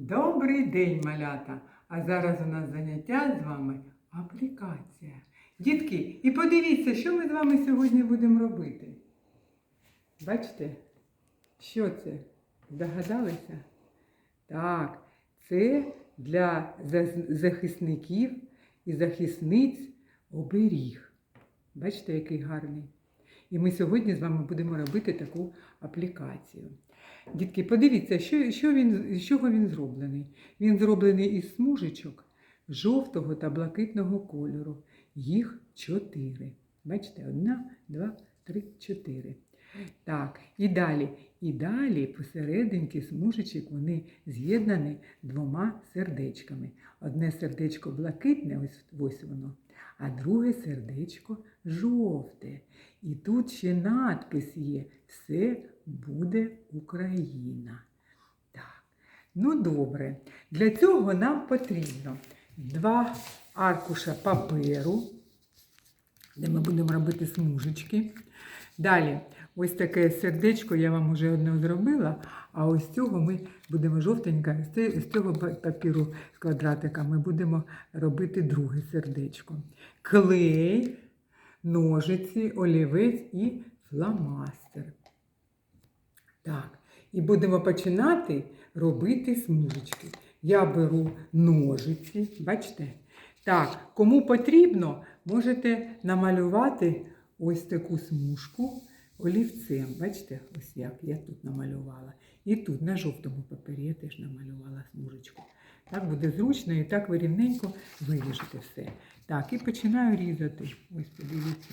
Добрий день, малята! А зараз у нас заняття з вами аплікація. Дітки, і подивіться, що ми з вами сьогодні будемо робити. Бачите, що це? Здогадалися? Так, це для захисників і захисниць оберіг. Бачите, який гарний. І ми сьогодні з вами будемо робити таку аплікацію. Дітки, подивіться, що, що він, з чого він зроблений. Він зроблений із смужечок жовтого та блакитного кольору. Їх чотири. Бачите, одна, два, три, чотири. Так, і далі. І далі посерединки смужечок вони з'єднані двома сердечками. Одне сердечко блакитне, ось, ось воно, а друге сердечко жовте. І тут ще надпис є Все буде Україна. Так, ну добре. Для цього нам потрібно два аркуша паперу, де ми будемо робити смужечки. Далі, ось таке сердечко я вам вже одне зробила, а ось цього ми будемо жовтеньке, з цього папіру з квадратика ми будемо робити друге сердечко. Клей, ножиці, олівець і фломастер. Так, і будемо починати робити смужечки. Я беру ножиці, бачите? Так, кому потрібно, можете намалювати ось таку смужку олівцем. Бачите, ось як я тут намалювала. І тут на жовтому папері я теж намалювала смужечку. Так буде зручно і так ви рівненько виріжете все. Так, і починаю різати. Ось подивіться.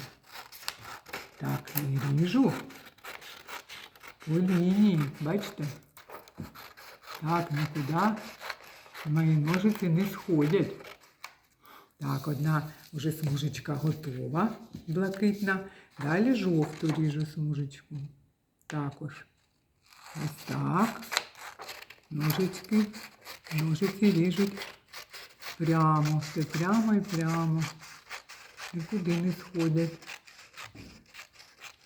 Так, і ріжу по лінії, бачите? Так, нікуди мої ножиці не сходять. Так, одна вже смужечка готова, блакитна. Далі жовту ріжу смужечку. Також. Ось так. Ножички, ножиці ріжуть прямо, все прямо і прямо. Нікуди не сходять.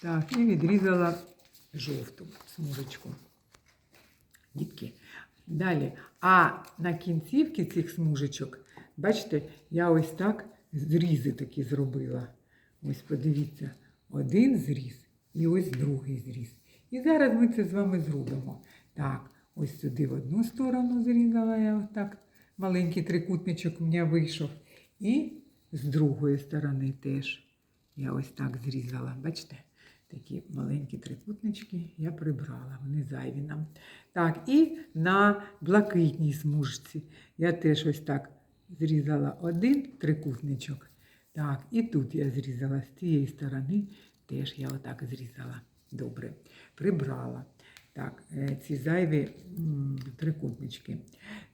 Так, і відрізала жовту смужечку. Дітки. Далі. А на кінцівки цих смужечок, бачите, я ось так зрізи такі зробила. Ось подивіться, один зріз і ось другий зріз. І зараз ми це з вами зробимо. Так, ось сюди в одну сторону зрізала я ось так. Маленький трикутничок у мене вийшов. І з другої сторони теж. Я ось так зрізала. Бачите? Такі маленькі трикутнички я прибрала, вони зайві нам. Так, і на блакитній смужці я теж ось так зрізала один трикутничок. Так, і тут я зрізала з цієї сторони, теж я отак зрізала. Добре, прибрала. Так, е, ці зайві трикутнички.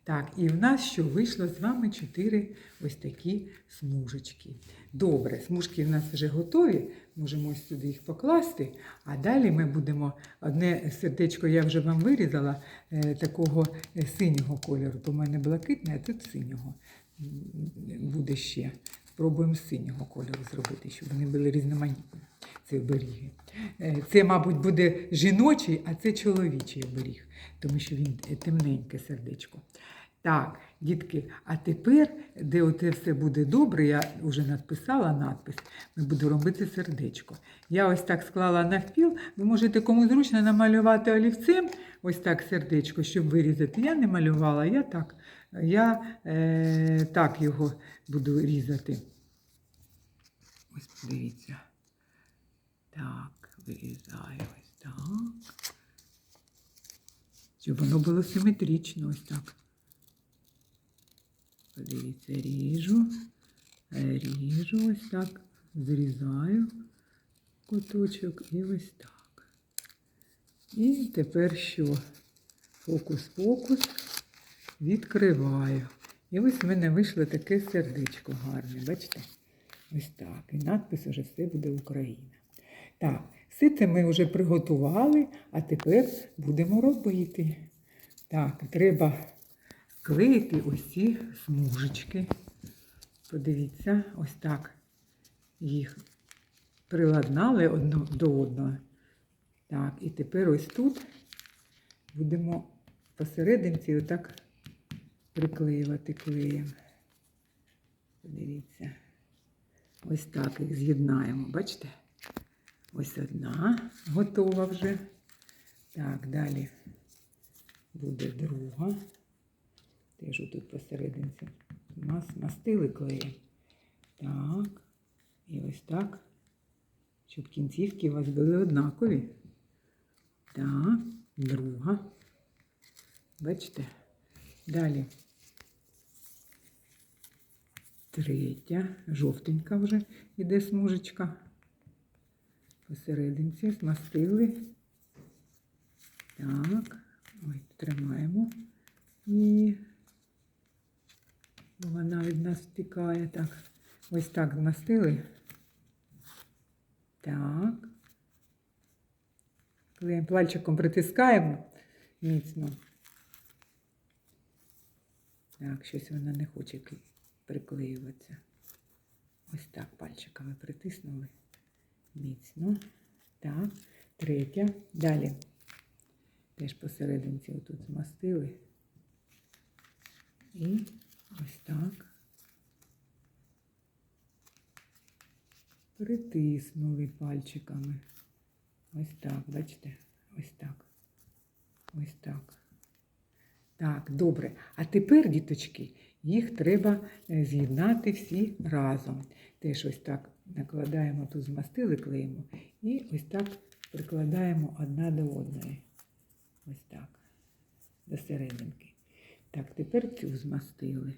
Так, і в нас що вийшло з вами чотири ось такі смужечки. Добре, смужки в нас вже готові. Можемо ось сюди їх покласти. А далі ми будемо одне сердечко, я вже вам вирізала е, такого е, синього кольору. То в мене блакитне, а тут синього буде ще. Спробуємо синього кольору зробити, щоб вони були різноманітні. Це оберіги. Е, Це, мабуть, буде жіночий, а це чоловічий оберіг, тому що він е, темненьке сердечко. Так, дітки, а тепер, де оце все буде добре, я вже написала надпис, ми будемо робити сердечко. Я ось так склала навпіл. Ви можете кому зручно намалювати олівцем, ось так сердечко, щоб вирізати. Я не малювала, я так. Я е, так його буду різати. Ось подивіться. Вирізаю ось так. Щоб воно було симетрично, ось так. Подивіться, ріжу, ріжу ось так, зрізаю куточок і ось так. І тепер що? Фокус-фокус відкриваю. І ось в мене вийшло таке сердечко гарне, бачите? Ось так. І надпис уже все буде Україна. Так, це ми вже приготували, а тепер будемо робити. Так, треба склеїти ось смужечки. Подивіться, ось так їх приладнали одно до одного. Так, і тепер ось тут будемо посерединці отак приклеювати клеєм. Подивіться. Ось так їх з'єднаємо. Бачите? Ось одна готова вже. Так, далі буде друга. Теж тут посерединці нас мастили клеєм. Так. І ось так. Щоб кінцівки у вас були однакові. Так, друга. Бачите? Далі. Третя, жовтенька вже йде смужечка. Посерединці змастили. Так, ой, тримаємо. І вона від нас втікає. Так, ось так змастили. Так. Клеєм пальчиком притискаємо міцно. Так, щось вона не хоче приклеюватися. Ось так пальчиками притиснули. Міцно. Так, третя. Далі. Теж посерединці отут змастили. І ось так. Притиснули пальчиками. Ось так, бачите? Ось так. Ось так. Так, добре. А тепер, діточки, їх треба е, з'єднати всі разом. Теж ось так накладаємо, тут змастили, клеїмо, і ось так прикладаємо одна до одної. Ось так. До серединки. Так, тепер цю змастили.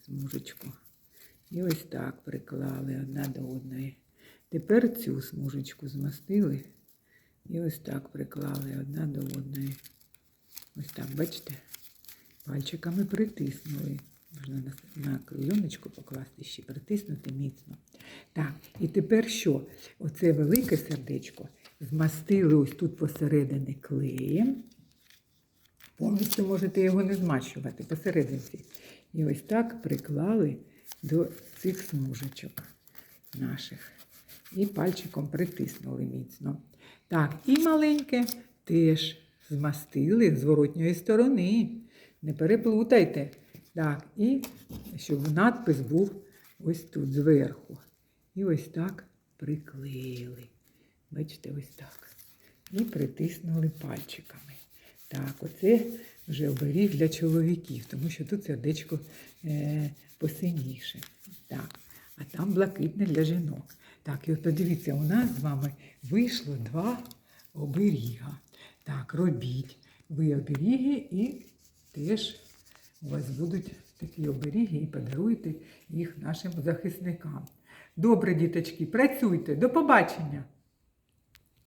Смужечку. І ось так приклали одна до одної. Тепер цю смужечку змастили. І ось так приклали одна до одної. Ось так, бачите? Пальчиками притиснули. Можна на, клейоночку покласти ще притиснути міцно. Так, і тепер що? Оце велике сердечко змастили ось тут посередині клеєм. Повністю можете його не змащувати посерединці. І ось так приклали до цих смужечок наших. І пальчиком притиснули міцно. Так, і маленьке теж змастили з зворотньої сторони. Не переплутайте. Так, і щоб надпис був ось тут зверху. І ось так приклеїли. Бачите, ось так. І притиснули пальчиками. Так, оце вже оберіг для чоловіків, тому що тут сердечко е, посиніше. Так, а там блакитне для жінок. Так, і от подивіться, у нас з вами вийшло два оберіга. Так, робіть ви оберіги і теж у вас будуть такі оберіги і подаруйте їх нашим захисникам. Добре, діточки, працюйте. До побачення!